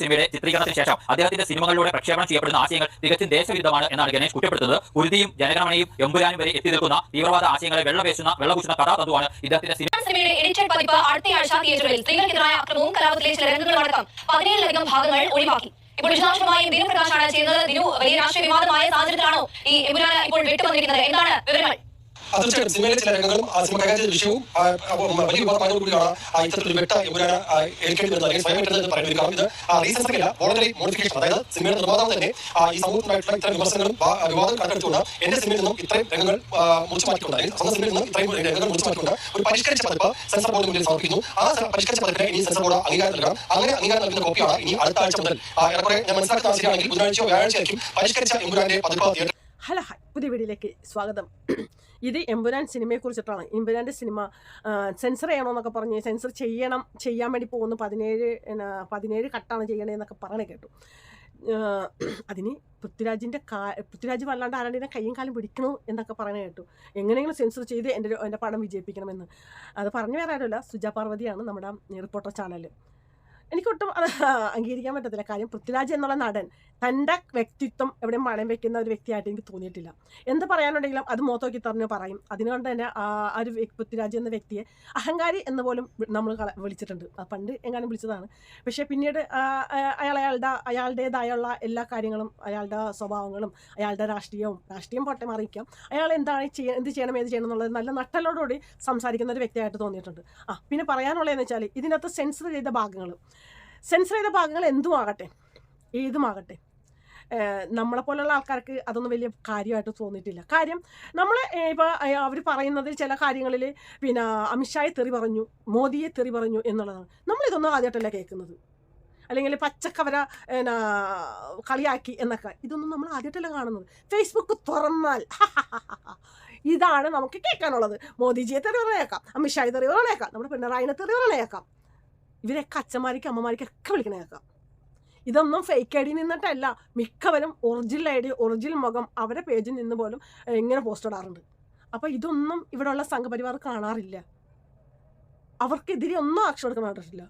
സിനിമയുടെ ചിത്രീകരണത്തിന് ശേഷം അദ്ദേഹത്തിന്റെ സിനിമകളിലൂടെ പ്രക്ഷേപണം ചെയ്യപ്പെടുന്ന ആശയങ്ങൾ തികച്ചും ദേശവിരുദ്ധമാണ് എന്നാണ് ഗണേഷ് കുറ്റപ്പെടുത്തുന്നത്. ഉരുതിയും ജനഗണമനയും എമ്പുരാനും വരെ എത്തി നിൽക്കുന്ന തീവ്രവാദ ആശയങ്ങളെ വെള്ളപേശുന്ന വെള്ളപൂശുന്ന കഥാതന്തുവാണ് ഇദ്ദേഹത്തിന്റെ സിനിമ. സിനിമയുടെ എഡിറ്റഡ് പതിപ്പ് അടുത്തയാഴ്ച തിയേറ്ററുകളിൽ. സ്ത്രീകൾക്കെതിരായ അക്രമവും കലാപത്തിലെ ചില രംഗങ്ങളുമടക്കം പതിനേഴിലധികം ഭാഗങ്ങൾ ഒഴിവാക്കി. ഇപ്പോൾ വിശദാംശമായി ദിനു പ്രകാശാണ് ചെയ്യുന്നത്. ദിനു വലിയ രാഷ്ട്രീയ വിവാദമായ സാഹചര്യത്തിലാണോ ഈ എമ്പുരാന് ഇപ്പോൾ വിട്ടുവന്നിരിക്കുന്നത്? എന്താണ് വിവരങ്ങൾ? അത് തീർച്ചയായും സിനിമയിലെ ചില രംഗങ്ങളും ആ സിനിമ കൈകാര്യം ചെയ്ത വിഷയവും വലിയ വിഭാഗം കൂടിയാണ് ഇത്തരത്തിൽ വെട്ട ഇവരാണ് എടുക്കേണ്ടി വരുന്നത് അല്ലെങ്കിൽ സ്വയം എടുത്തത് പറയുന്നത് കാരണം ഇത് റീസൺസ് അല്ല വോളണ്ടറി മോഡിഫിക്കേഷൻ അതായത് സിനിമയുടെ നിർമ്മാതാവ് തന്നെ ഈ സമൂഹത്തിനായിട്ടുള്ള ഇത്തരം വിമർശനങ്ങളും വിവാദം കണ്ടെടുത്തുകൊണ്ട് എന്റെ സിനിമയിൽ നിന്നും ഇത്രയും രംഗങ്ങൾ മുറിച്ചു മാറ്റിക്കൊണ്ട് അല്ലെങ്കിൽ സ്വന്തം സിനിമയിൽ നിന്നും ഇത്രയും രംഗങ്ങൾ മുറിച്ചു മാറ്റിക്കൊണ്ട് ഒരു പരിഷ്കരിച്ച പതിപ്പ് സെൻസർ ബോർഡ് മുന്നിൽ സമർപ്പിക്കുന്നു. ആ പരിഷ്കരിച്ച പതിപ്പിനെ ഇനി സെൻസർ ബോർഡ് അംഗീകാരം നൽകണം. അങ്ങനെ അംഗീകാരം നൽകുന്ന കോപ്പിയാണ് ഇനി അടുത്ത ആഴ്ച മുതൽ. ഏറെക്കുറെ ഞാൻ മനസ്സിലാക്കുന്ന ശരിയാണെങ്കിൽ ബുധനാഴ്ചയോ വ്യാഴാഴ്ചയായിരിക്കും പരിഷ്കരിച്ച എമ്പുരാന്റെ പതിപ്പ് ഹലോ ഹായ് പുതിയ വീഡിയോയിലേക്ക് സ്വാഗതം. ഇത് എമ്പുരാൻ സിനിമയെ കുറിച്ചിട്ടാണ് എമ്പുരാന്റെ സിനിമ സെൻസർ സെൻസർ ചെയ്യണമെന്നൊക്കെ പറഞ്ഞ് സെൻസർ ചെയ്യണം ചെയ്യാൻ വേണ്ടി പോകുന്നു പതിനേഴ് പതിനേഴ് കട്ടാണ് ചെയ്യണേന്നൊക്കെ പറഞ്ഞു കേട്ടു. അതിന് പൃഥ്വിരാജിന്റെ കാ പൃഥ്വിരാജ് വല്ലാണ്ട് ആരാണ്ടിനെ കയ്യും കാലും പിടിക്കണോ എന്നൊക്കെ പറഞ്ഞ് കേട്ടു. എങ്ങനെയെങ്കിലും സെൻസർ ചെയ്ത് എന്റെ എന്റെ പടം വിജയിപ്പിക്കണമെന്ന്. അത് പറഞ്ഞു വേറെ ആരുമല്ല. സുജ പാർവതിയാണ് നമ്മുടെ റിപ്പോർട്ടർ ചാനൽ എനിക്കൊട്ടും അത് അംഗീകരിക്കാൻ പറ്റത്തില്ല. കാര്യം പൃഥ്വിരാജ് എന്നുള്ള നടൻ തന്റെ വ്യക്തിത്വം എവിടെയും മണം വെക്കുന്ന ഒരു വ്യക്തിയായിട്ട് എനിക്ക് തോന്നിയിട്ടില്ല. എന്ത് പറയാനുണ്ടെങ്കിലും അത് മോത്തോക്കി തന്നെ പറയും. അതിനുകൊണ്ട് തന്നെ ആ ഒരു പൃഥ്വിരാജ് എന്ന വ്യക്തിയെ അഹങ്കാരി എന്ന് പോലും നമ്മൾ വിളിച്ചിട്ടുണ്ട്. ആ പണ്ട് എങ്ങാനും വിളിച്ചതാണ്. പക്ഷേ പിന്നീട് അയാൾ അയാളുടെ അയാളുടേതായുള്ള എല്ലാ കാര്യങ്ങളും അയാളുടെ സ്വഭാവങ്ങളും അയാളുടെ രാഷ്ട്രീയവും രാഷ്ട്രീയം പോട്ടെ മറിയിക്കാം അയാൾ എന്താണ് ചെയ്യ എന്ത് ചെയ്യണം ഏത് ചെയ്യണം എന്നുള്ളത് നല്ല നട്ടലോടുകൂടി സംസാരിക്കുന്ന ഒരു വ്യക്തിയായിട്ട് തോന്നിയിട്ടുണ്ട്. ആ പിന്നെ പറയാനുള്ളതെന്ന് വെച്ചാൽ ഇതിനകത്ത് സെൻസർ ചെയ്ത ഭാഗങ്ങൾ സെൻസർ ചെയ്ത ഭാഗങ്ങൾ എന്തുമാകട്ടെ ഏതുമാകട്ടെ? നമ്മളെ നമ്മളെപ്പോലുള്ള ആൾക്കാർക്ക് അതൊന്നും വലിയ കാര്യമായിട്ട് തോന്നിയിട്ടില്ല. കാര്യം നമ്മൾ ഇപ്പോൾ അവർ പറയുന്നതിൽ ചില കാര്യങ്ങളിൽ പിന്നെ അമിത്ഷായെ തെറി പറഞ്ഞു മോദിയെ തെറി പറഞ്ഞു എന്നുള്ളതാണ്. നമ്മളിതൊന്നും ആദ്യമായിട്ടല്ല കേൾക്കുന്നത്? അല്ലെങ്കിൽ പച്ചക്കവര എന്നാ കളിയാക്കി എന്നൊക്കെ. ഇതൊന്നും നമ്മൾ ആദ്യമായിട്ടല്ല കാണുന്നത്. ഫേസ്ബുക്ക് തുറന്നാൽ ഇതാണ് നമുക്ക് കേൾക്കാനുള്ളത്. മോദിജിയെ തെറി പറഞ്ഞേക്കാം അമിത്ഷായെ തെറി പറഞ്ഞേക്കാം നമ്മുടെ പിണറായിനെ തെറി പറഞ്ഞേക്കാം. ഇവരൊക്കെ അച്ഛന്മാർക്ക് വിളിക്കണേ കേൾക്കാം. ഇതൊന്നും ഫേക്ക് ഐ ഡി നിന്നിട്ടല്ല. മിക്കവരും ഒറിജിനൽ ഐ ഡി ഒറിജിനൽ മുഖം അവരെ പേജിൽ നിന്ന് പോലും ഇങ്ങനെ പോസ്റ്റ് ഇടാറുണ്ട്. അപ്പോൾ ഇതൊന്നും ഇവിടെയുള്ള സംഘപരിവാർ കാണാറില്ല. അവർക്കെതിരെ ഒന്നും ആക്ഷൻ എടുക്കാൻ കണ്ടിട്ടില്ല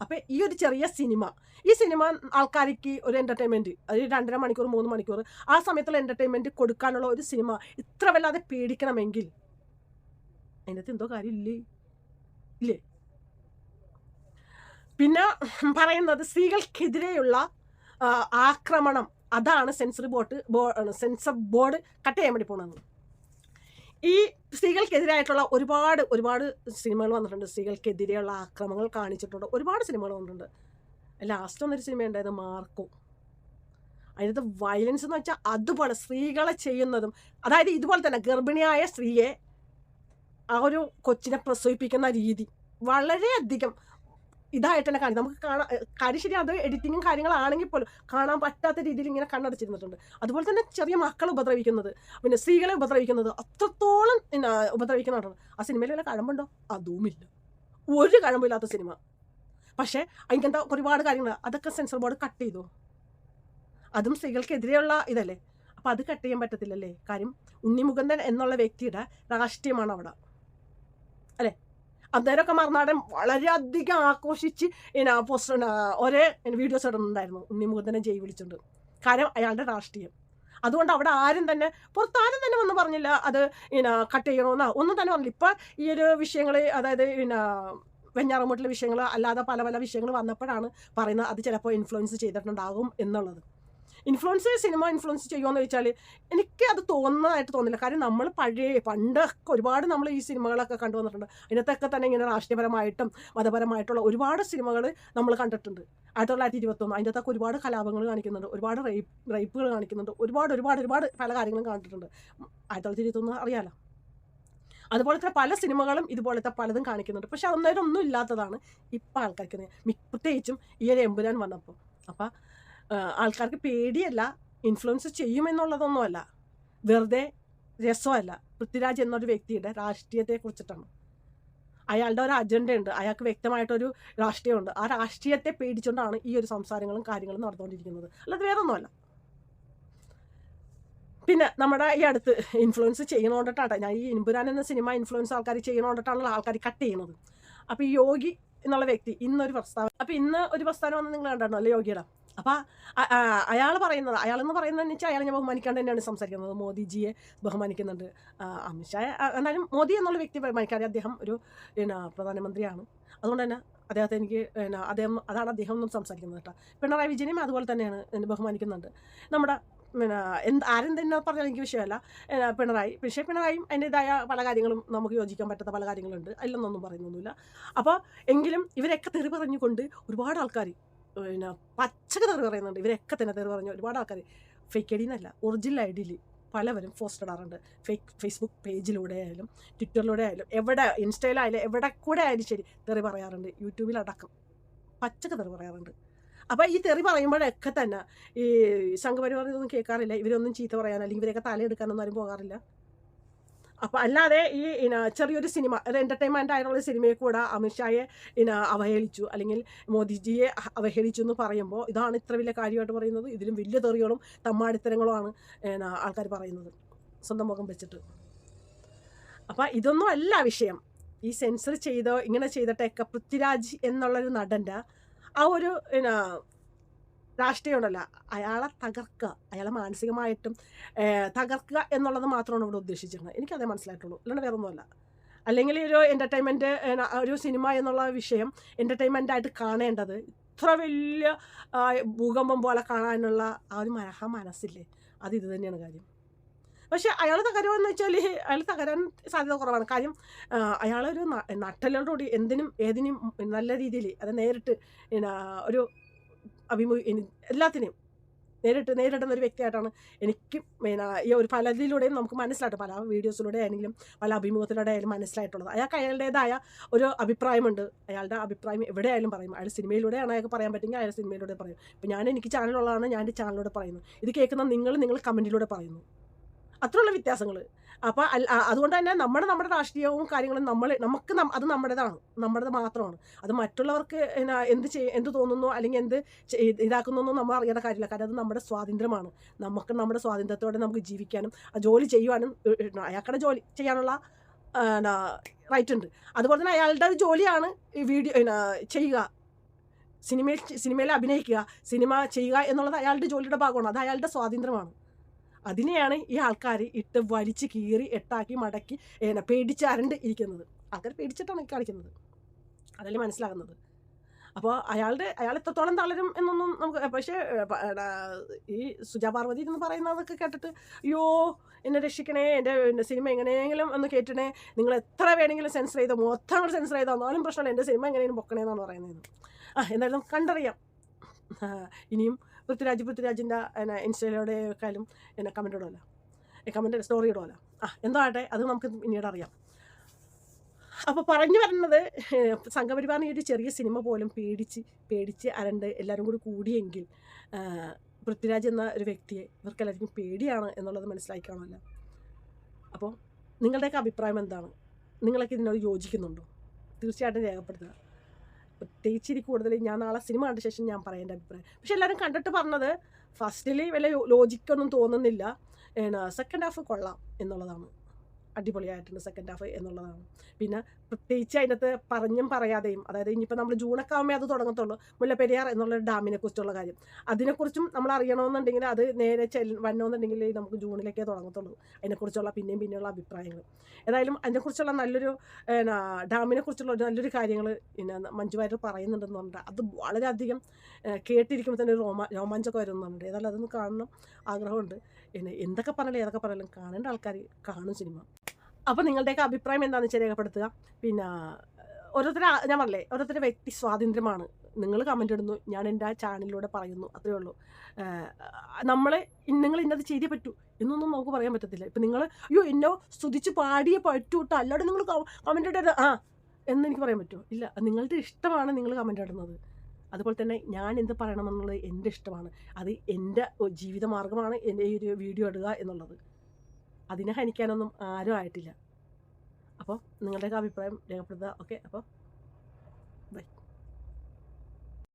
അപ്പോൾ ഈ ഒരു ചെറിയ സിനിമ ഈ സിനിമ ആൾക്കാർക്ക് ഒരു എന്റർടൈൻമെന്റ് അത് രണ്ടര മണിക്കൂർ മൂന്ന് മണിക്കൂർ ആ സമയത്തുള്ള എന്റർടൈൻമെന്റ് കൊടുക്കാനുള്ള ഒരു സിനിമ ഇത്ര വല്ലാതെ പേടിക്കണമെങ്കിൽ അതിനകത്ത് എന്തോ കാര്യമില്ലേ? ഇല്ലേ? പിന്നെ പറയുന്നത് സ്ത്രീകൾക്കെതിരെയുള്ള ആക്രമണം. അതാണ് സെൻസർ ബോർഡ് ബോ സെൻസർ ബോർഡ് കട്ട് ചെയ്യാൻ വേണ്ടി പോകുന്നത് ഈ സ്ത്രീകൾക്കെതിരായിട്ടുള്ള ഒരുപാട് ഒരുപാട് സിനിമകൾ വന്നിട്ടുണ്ട്. സ്ത്രീകൾക്കെതിരെയുള്ള ആക്രമങ്ങൾ കാണിച്ചിട്ടുണ്ട്. ഒരുപാട് സിനിമകൾ വന്നിട്ടുണ്ട്. ലാസ്റ്റ് വന്നൊരു സിനിമ ഉണ്ടായത് മാർക്കോ. അതിനകത്ത് വയലൻസ് എന്ന് വെച്ചാൽ അതുപോലെ സ്ത്രീകളെ ചെയ്യുന്നതും അതായത് ഇതുപോലെ തന്നെ ഗർഭിണിയായ സ്ത്രീയെ ആ ഒരു കൊച്ചിനെ പ്രസവിപ്പിക്കുന്ന രീതി വളരെയധികം ഇതായിട്ട് കാണി നമുക്ക് കാണാൻ കാര്യം ശരി അത് എഡിറ്റിങ്ങും കാര്യങ്ങളാണെങ്കിൽ പോലും കാണാൻ പറ്റാത്ത രീതിയിൽ ഇങ്ങനെ കണ്ണടച്ചിരുന്നിട്ടുണ്ട്. അതുപോലെ തന്നെ ചെറിയ മക്കളെ ഉപദ്രവിക്കുന്നത്. പിന്നെ സ്ത്രീകളെ ഉപദ്രവിക്കുന്നത് അത്രത്തോളം ഉപദ്രവിക്കുന്നുണ്ട്. ആ സിനിമയിൽ വല്ല കഴമ്പുണ്ടോ? അതുമില്ല. ഒരു കഴമ്പില്ലാത്ത സിനിമ. പക്ഷേ ഇങ്ങനത്തെ ഒരുപാട് കാര്യങ്ങൾ. അതൊക്കെ സെൻസർ ബോർഡ് കട്ട് ചെയ്തു. അതും സ്ത്രീകൾക്കെതിരെയുള്ള ഇതല്ലേ? അപ്പം അത് കട്ട് ചെയ്യാൻ പറ്റത്തില്ലല്ലേ? കാര്യം ഉണ്ണിമുകുന്ദൻ എന്നുള്ള വ്യക്തിയുടെ രാഷ്ട്രീയമാണ് അവിടെ. അല്ലേ? അന്നേരമൊക്കെ മറുനാടൻ വളരെയധികം ആഘോഷിച്ച് പിന്നെ പോസ്റ്റർ ഒരേ വീഡിയോസ് ഇടുന്നുണ്ടായിരുന്നു. ഉണ്ണി ഉണ്ണിമുകുന്ദനെ ജയി വിളിച്ചുകൊണ്ട് കാര്യം അയാളുടെ രാഷ്ട്രീയം. അതുകൊണ്ട് അവിടെ ആരും തന്നെ പുറത്ത് ആരും തന്നെ വന്ന് പറഞ്ഞില്ല അത് പിന്നെ കട്ട് ചെയ്യണമെന്നോ ഒന്നും തന്നെ പറഞ്ഞില്ല. ഇപ്പം ഈ ഒരു വിഷയങ്ങൾ അതായത് പിന്നെ വെഞ്ഞാറമൂട്ടിലെ വിഷയങ്ങൾ അല്ലാതെ പല പല വിഷയങ്ങൾ വന്നപ്പോഴാണ് പറയുന്നത് അത് ചിലപ്പോൾ ഇൻഫ്ലുവൻസ് ചെയ്തിട്ടുണ്ടാകും എന്നുള്ളത്. ഇൻഫ്ലുവൻസ് സിനിമ ഇൻഫ്ലുവൻസ് ചെയ്യുമെന്ന് ചോദിച്ചാൽ എനിക്ക് അത് തോന്നുന്നതായിട്ട് തോന്നില്ല. കാര്യം നമ്മൾ പഴയ പണ്ടൊക്കെ ഒരുപാട് നമ്മൾ ഈ സിനിമകളൊക്കെ കണ്ടുവന്നിട്ടുണ്ട് അതിനകത്തൊക്കെ തന്നെ ഇങ്ങനെ രാഷ്ട്രീയപരമായിട്ടും മതപരമായിട്ടുള്ള ഒരുപാട് സിനിമകൾ നമ്മൾ കണ്ടിട്ടുണ്ട്. ആയിരത്തി തൊള്ളായിരത്തി ഇരുപത്തൊന്ന് അതിന്റെ അകത്തൊക്കെ ഒരുപാട് കലാപങ്ങൾ കാണിക്കുന്നുണ്ട്. ഒരുപാട് റേപ്പ് റേപ്പുകൾ കാണിക്കുന്നുണ്ട്. ഒരുപാട് ഒരുപാട് ഒരുപാട് പല കാര്യങ്ങളും കണ്ടിട്ടുണ്ട്. ആയിരത്തി തൊള്ളായിരത്തി ഇരുപത്തൊന്ന് അറിയാലോ? അതുപോലെ തന്നെ പല സിനിമകളും ഇതുപോലത്തെ പലതും കാണിക്കുന്നുണ്ട്. പക്ഷെ അന്നേരം ഒന്നും ഇല്ലാത്തതാണ് ഇപ്പം ആൾക്കാർക്ക്. പ്രത്യേകിച്ചും ഈ ഒരു എമ്പുരാൻ വന്നപ്പോൾ. അപ്പം ആൾക്കാർക്ക് പേടിയല്ല ഇൻഫ്ലുവൻസ് ചെയ്യുമെന്നുള്ളതൊന്നുമല്ല. വെറുതെ രസമല്ല. പൃഥ്വിരാജ് എന്നൊരു വ്യക്തിയുടെ രാഷ്ട്രീയത്തെ കുറിച്ചിട്ടാണ് അയാളുടെ ഒരു അജണ്ട ഉണ്ട് അയാൾക്ക് വ്യക്തമായിട്ടൊരു രാഷ്ട്രീയമുണ്ട്. ആ രാഷ്ട്രീയത്തെ പേടിച്ചുകൊണ്ടാണ് ഈ ഒരു സംസാരങ്ങളും കാര്യങ്ങളും നടന്നുകൊണ്ടിരിക്കുന്നത്. അല്ലാതെ വേറെ ഒന്നുമല്ല പിന്നെ നമ്മുടെ ഈ അടുത്ത് ഇൻഫ്ലുവൻസ് ചെയ്യണോണ്ടിട്ടാണ് ഞാൻ ഈ ഇൻപുരാൻ എന്ന സിനിമ ഇൻഫ്ലുവൻസ് ആൾക്കാർ ചെയ്യണോണ്ടിട്ടാണല്ലോ ആൾക്കാർ കട്ട് ചെയ്യുന്നത്. അപ്പോൾ ഈ യോഗി എന്നുള്ള വ്യക്തി ഇന്നൊരു പ്രസ്താവന അപ്പോൾ ഇന്ന് ഒരു പ്രസ്താവന വന്ന് നിങ്ങൾ കണ്ടോ അല്ലേ യോഗിയുടെ? അപ്പൊ അയാൾ പറയുന്നത് അയാൾ എന്ന് പറയുന്നത് വെച്ചാൽ അയാളെ ഞാൻ ബഹുമാനിക്കാണ്ട് തന്നെയാണ് സംസാരിക്കുന്നത്. മോദിജിയെ ബഹുമാനിക്കുന്നുണ്ട്. അമിത്ഷായ എന്തായാലും മോദി എന്നുള്ള വ്യക്തി ബഹുമാനിക്കാതെ അദ്ദേഹം ഒരു പിന്നെ പ്രധാനമന്ത്രിയാണ്. അതുകൊണ്ട് തന്നെ അദ്ദേഹത്തെ എനിക്ക് പിന്നെ അദ്ദേഹം അതാണ് അദ്ദേഹം ഒന്നും സംസാരിക്കുന്നത് കേട്ടോ. പിണറായി വിജയനും അതുപോലെ തന്നെയാണ് എന്നെ ബഹുമാനിക്കുന്നുണ്ട്. നമ്മുടെ പിന്നെ എന്ത് ആരും തന്നെ പറഞ്ഞാൽ എനിക്ക് വിഷയമല്ല. പിണറായി പക്ഷേ പിണറായി അതിന്റെതായ പല കാര്യങ്ങളും നമുക്ക് യോജിക്കാൻ പറ്റാത്ത പല കാര്യങ്ങളുണ്ട്. അതിലൊന്നൊന്നും പറയുന്നൊന്നുമില്ല. അപ്പോൾ എങ്കിലും ഇവരൊക്കെ തെറി പറഞ്ഞുകൊണ്ട് ഒരുപാട് ആൾക്കാർ പിന്നെ പച്ചക്ക് തെറി പറയുന്നുണ്ട്. ഇവരൊക്കെ തന്നെ തെറി പറഞ്ഞു ഒരുപാട് ആൾക്കാർ ഫേക്ക് ഐ ഡിന്നല്ല ഒറിജിനൽ ഐ ഡിയിൽ പലവരും പോസ്റ്റ് ഇടാറുണ്ട്. ഫേക്ക് ഫേസ്ബുക്ക് പേജിലൂടെ ആയാലും ട്വിറ്ററിലൂടെ ആയാലും എവിടെ ഇൻസ്റ്റയിലായാലും എവിടെ കൂടെ ആയാലും ശരി തെറി പറയാറുണ്ട്. യൂട്യൂബിലടക്കം പച്ചക്ക് തെറി പറയാറുണ്ട്. അപ്പോൾ ഈ തെറി പറയുമ്പോഴൊക്കെ തന്നെ ഈ സംഘപരിവാർ ഇതൊന്നും കേൾക്കാറില്ല. ഇവരൊന്നും ചീത്ത പറയാൻ അല്ലെങ്കിൽ ഇവരൊക്കെ തലയെടുക്കാനൊന്നും ആരും പോകാറില്ല? അപ്പോൾ അല്ലാതെ ഈ ചെറിയൊരു സിനിമ ഒരു എന്റർടൈൻമെന്റ് ആയിട്ടുള്ള സിനിമയെ കൂടെ അമിത്ഷായെ അവഹേളിച്ചു. അല്ലെങ്കിൽ മോദിജിയെ അവഹേളിച്ചു എന്ന് പറയുമ്പോൾ ഇതാണ് ഇത്ര വലിയ കാര്യമായിട്ട് പറയുന്നത്. ഇതിലും വലിയ തെറികളും തമ്മാടിത്തരങ്ങളുമാണ് ആൾക്കാർ പറയുന്നത്. സ്വന്തം മുഖം വെച്ചിട്ട്. അപ്പം ഇതൊന്നും അല്ല വിഷയം. ഈ സെൻസർ ചെയ്തോ ഇങ്ങനെ ചെയ്തിട്ടൊക്കെ പൃഥ്വിരാജ് എന്നുള്ളൊരു നടന്റെ ആ ഒരു പിന്നെ രാഷ്ട്രീയം ഉണ്ടല്ലോ അയാളെ തകർക്കുക. അയാളെ മാനസികമായിട്ടും തകർക്കുക എന്നുള്ളത് മാത്രമാണ് ഇവിടെ ഉദ്ദേശിച്ചിരുന്നത്. എനിക്കതേ മനസ്സിലായിട്ടുള്ളൂ. അല്ലാണ്ട് വേറെ ഒന്നുമല്ല അല്ലെങ്കിൽ ഒരു എന്റർടൈൻമെന്റ് ഒരു സിനിമ എന്നുള്ള വിഷയം എന്റർടൈൻമെന്റ് ആയിട്ട് കാണേണ്ടത് ഇത്ര വലിയ ഭൂകമ്പം പോലെ കാണാനുള്ള ആ ഒരു മഹ മനസ്സില്ലേ? അത് ഇത് തന്നെയാണ് കാര്യം. പക്ഷേ അയാൾ തകരുമെന്ന് വെച്ചാൽ അയാൾ തകരാൻ സാധ്യത കുറവാണ്. കാര്യം അയാളൊരു നട്ടലോടുകൂടി എന്തിനും ഏതിനും നല്ല രീതിയിൽ അത് നേരിട്ട് ഒരു അഭിമു എനി- എല്ലാത്തിനെയും നേരിട്ട് നേരിടുന്ന ഒരു വ്യക്തിയായിട്ടാണ് എനിക്ക് ഈ ഒരു പലതിലൂടെയും നമുക്ക് മനസ്സിലായിട്ട് പല വീഡിയോസിലൂടെ ആണെങ്കിലും പല അഭിമുഖത്തിലൂടെ ആയാലും മനസ്സിലായിട്ടുള്ളത്. അയാൾക്ക് അയാളുടേതായ ഒരു അഭിപ്രായമുണ്ട്. അയാളുടെ അഭിപ്രായം എവിടെയായാലും പറയും. അയാൾ സിനിമയിലൂടെയാണ് അയാൾക്ക് പറയാൻ പറ്റുമെങ്കിൽ അയാൾ സിനിമയിലൂടെ പറയും. ഇപ്പം ഞാൻ എനിക്ക് ചാനലുള്ളതാണ് ഞാൻ എന്റെ ചാനലിലൂടെ പറയുന്നു ഇത് കേൾക്കുന്ന നിങ്ങൾ നിങ്ങൾ കമന്റിലൂടെ പറയുന്നു. അത്രയുള്ള വ്യത്യാസങ്ങൾ അപ്പോൾ അതുകൊണ്ട് തന്നെ നമ്മുടെ നമ്മുടെ രാഷ്ട്രീയവും കാര്യങ്ങളും നമ്മൾ നമുക്ക് അത് നമ്മുടേതാണ്. നമ്മുടേത് മാത്രമാണ്. അത് മറ്റുള്ളവർക്ക് എന്നാ എന്ത് ചെയ്യ എന്ത് തോന്നുന്നു അല്ലെങ്കിൽ എന്ത് ഇതാക്കുന്നു നമ്മൾ അറിയേണ്ട കാര്യമില്ല. കാരണം അത് നമ്മുടെ സ്വാതന്ത്ര്യമാണ്. നമുക്ക് നമ്മുടെ സ്വാതന്ത്ര്യത്തോടെ നമുക്ക് ജീവിക്കാനും ജോലി ചെയ്യുവാനും ഏ, ജോലി ചെയ്യാനുള്ള റൈറ്റ് ഉണ്ട്. അതുപോലെ തന്നെ അയാളുടെ ജോലിയാണ് ഈ വീഡിയോ ചെയ്യുക. സിനിമയിൽ സിനിമയിൽ അഭിനയിക്കുക സിനിമ ചെയ്യുക എന്നുള്ളത് അയാളുടെ ജോലിയുടെ ഭാഗമാണ്. അത് അയാളുടെ സ്വാതന്ത്ര്യമാണ്. അതിനെയാണ് ഈ ആൾക്കാർ ഇട്ട് വലിച്ച് കീറി എട്ടാക്കി മടക്കി ഏന പേടിച്ചരണ്ട് ഇരിക്കുന്നത് ആൾക്കാർ പേടിച്ചിട്ടാണ് കാണിക്കുന്നത് അതല്ലേ മനസ്സിലാകുന്നത്. അപ്പോൾ അയാളുടെ അയാൾ എത്രത്തോളം തളരും എന്നൊന്നും നമുക്ക് പക്ഷേ ഈ സുജാ പാർവതി എന്ന് പറയുന്നതൊക്കെ കേട്ടിട്ട് അയ്യോ എന്നെ രക്ഷിക്കണേ എന്റെ എന്റെ സിനിമ എങ്ങനെയെങ്കിലും ഒന്ന് കേട്ടണേ നിങ്ങൾ എത്ര വേണമെങ്കിലും സെൻസർ ചെയ്തോ മൊത്തം കൂടെ സെൻസർ ചെയ്തോ എന്നാലും പ്രശ്നമില്ല എന്റെ സിനിമ എങ്ങനെയും പൊക്കണേന്നാണ് പറയുന്നത്. ആ എന്തായാലും കണ്ടറിയാം. ഇനിയും പൃഥ്വിരാജ് പൃഥ്വിരാജിന്റെ എന്നെ ഇൻസ്റ്റയിലൂടെയൊക്കെയാലും എന്നെ കമന്റ് ഇടുമല്ലോ കമന്റ് സ്റ്റോറി ഇടുമല്ലോ ആ എന്തോ ആട്ടെ അത് നമുക്ക് പിന്നീട് അറിയാം. അപ്പോൾ പറഞ്ഞു വരുന്നത് സംഘപരിവാറിന് ഒരു ചെറിയ സിനിമ പോലും പേടിച്ച് പേടിച്ച് അരണ്ട് എല്ലാവരും കൂടി കൂടിയെങ്കിൽ പൃഥ്വിരാജ് എന്ന ഒരു വ്യക്തിയെ ഇവർക്കെല്ലാവർക്കും പേടിയാണ് എന്നുള്ളത് മനസ്സിലാക്കിക്കാണല്ലോ അപ്പോൾ നിങ്ങളുടെയൊക്കെ അഭിപ്രായം എന്താണ്? നിങ്ങളൊക്കെ ഇതിനോട് യോജിക്കുന്നുണ്ടോ? തീർച്ചയായിട്ടും രേഖപ്പെടുത്തുക. പ്രത്യേകിച്ച് ഇനി കൂടുതൽ ഞാൻ നാളെ സിനിമ കണ്ട ശേഷം ഞാൻ പറയേണ്ട അഭിപ്രായം. പക്ഷെ എല്ലാവരും കണ്ടിട്ട് പറഞ്ഞത് ഫസ്റ്റിൽ വല്ല ലോജിക്കൊന്നും തോന്നുന്നില്ല. സെക്കൻഡ് ഹാഫ് കൊള്ളാം എന്നുള്ളതാണ്. അടിപൊളിയായിട്ടുണ്ട് സെക്കൻഡ് ഹാഫ് എന്നുള്ളതാണ്. പിന്നെ പ്രത്യേകിച്ച് അതിനകത്ത് പറഞ്ഞും പറയാതെയും അതായത് ഇനിയിപ്പോൾ നമ്മൾ ജൂണൊക്കെ ആകുമ്പോൾ അത് തുടങ്ങത്തുള്ളൂ മുല്ലപ്പെരിയാർ എന്നുള്ള ഡാമിനെ കുറിച്ചുള്ള കാര്യം. അതിനെക്കുറിച്ചും നമ്മൾ അറിയണമെന്നുണ്ടെങ്കിൽ അത് നേരെ ചെൽ വരണമെന്നുണ്ടെങ്കിൽ നമുക്ക് ജൂണിലേക്കേ തുടങ്ങത്തുള്ളൂ അതിനെക്കുറിച്ചുള്ള പിന്നെയും പിന്നെയുള്ള അഭിപ്രായങ്ങൾ ഏതായാലും അതിനെക്കുറിച്ചുള്ള നല്ലൊരു ഡാമിനെ കുറിച്ചുള്ള നല്ലൊരു കാര്യങ്ങൾ പിന്നെ മഞ്ജു പറയുന്നുണ്ടെന്ന് പറഞ്ഞിട്ട് അത് വളരെയധികം കേട്ടിരിക്കുമ്പോൾ തന്നെ രോമാ രോമാഞ്ചമൊക്കെ വരുന്നുണ്ട്. ഏതായാലും അതൊന്ന് കാണണം ആഗ്രഹമുണ്ട്. പിന്നെ എന്തൊക്കെ പറഞ്ഞാലും ഏതൊക്കെ പറഞ്ഞാലും കാണേണ്ട ആൾക്കാർ കാണും സിനിമ. അപ്പോൾ നിങ്ങളുടെയൊക്കെ അഭിപ്രായം എന്താണെന്ന് വെച്ചാൽ രേഖപ്പെടുത്തുക. പിന്നെ ഓരോരുത്തരെ ഞാൻ പറഞ്ഞില്ലേ ഓരോരുത്തരുടെ വ്യക്തി സ്വാതന്ത്ര്യമാണ്. നിങ്ങൾ കമന്റ് ഇടുന്നു ഞാൻ എന്റെ ആ ചാനലിലൂടെ പറയുന്നു അത്രേ ഉള്ളൂ. നമ്മളെ നിങ്ങൾ ഇന്നത് ചെയ്തേ പറ്റൂ എന്നൊന്നും നമുക്ക് പറയാൻ പറ്റത്തില്ല. ഇപ്പം നിങ്ങൾ അയ്യോ എന്നോ സ്തുതിച്ച് പാടിയേ പറ്റൂ കേട്ടോ അല്ലാതെ നിങ്ങൾ കമന്റ് ഇടരുത്. ആ എന്ന് എനിക്ക് പറയാൻ പറ്റുമോ ഇല്ല നിങ്ങളുടെ ഇഷ്ടമാണ് നിങ്ങൾ കമന്റ് ഇടുന്നത്. അതുപോലെ തന്നെ ഞാൻ എന്ത് പറയണമെന്നുള്ളത് എന്റെ ഇഷ്ടമാണ്. അത് എന്റെ ജീവിതമാർഗമാണ് എന്റെ ഈ ഒരു വീഡിയോ ഇടുക എന്നുള്ളത്. അതിനെ ഹനിക്കാനൊന്നും ആരും ആയിട്ടില്ല. അപ്പോൾ നിങ്ങളുടെയൊക്കെ അഭിപ്രായം രേഖപ്പെടുത്തുക. ഓക്കെ? അപ്പോൾ